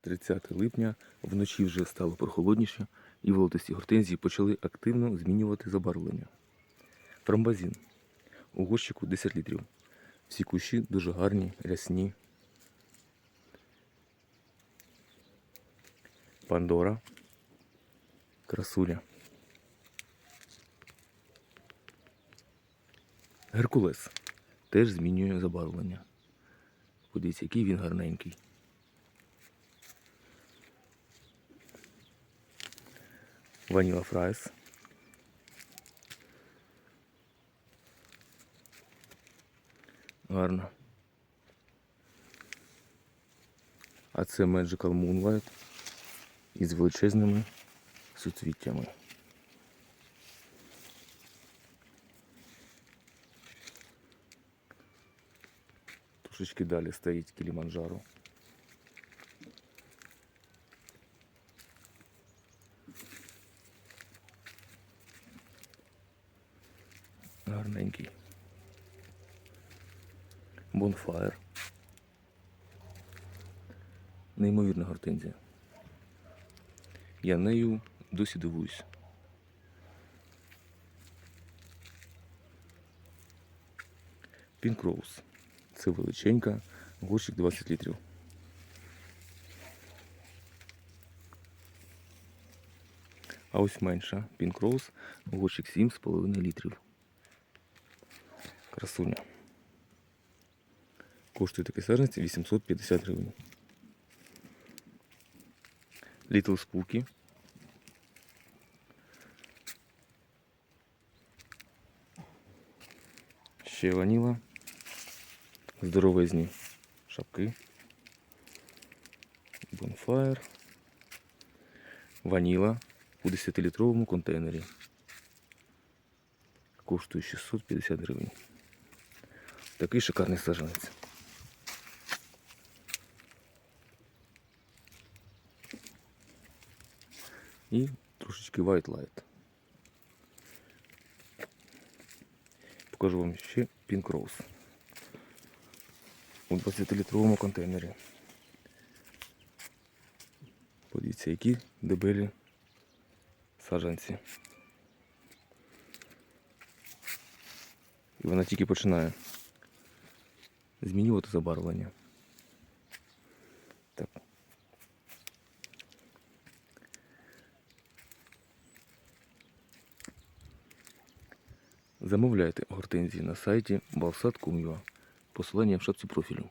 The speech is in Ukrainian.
30 липня вночі вже стало прохолодніше, і волотисті гортензії почали активно змінювати забарвлення. Фрамбазін. У горщику 10 літрів. Всі кущі дуже гарні, рясні. Пандора. Красуля. Геркулес теж змінює забарвлення. Подивіться, який він гарненький. Ваніла Фрайс. Гарно. А це Magical Moonlight із величезними суцвіттями. Трошечки далі стоїть Кіліманджаро. Гарненький. Bonfire. Неймовірна гортензія. Я нею досі дивуюсь. Rose. Це величенька, горщик 20 літрів. А ось менша Rose, горщик 7,5 літрів. Красуня. Коштує такий саженець 850 гривень. Little Spooky. Ще ваніла. Здоровезні шапки. Bonfire. Ваніла у 10-літровому контейнері. Коштує 650 гривень. Такий шикарний сажанець. І трошечки White Light. Покажу вам ще Pink Rose у 20-літровому контейнері. Подивіться, які дебелі саджанці. І вона тільки починає змінювати забарвлення. Так. Замовляйте гортензії на сайті balsat.com.ua Посилання в шапці профілю.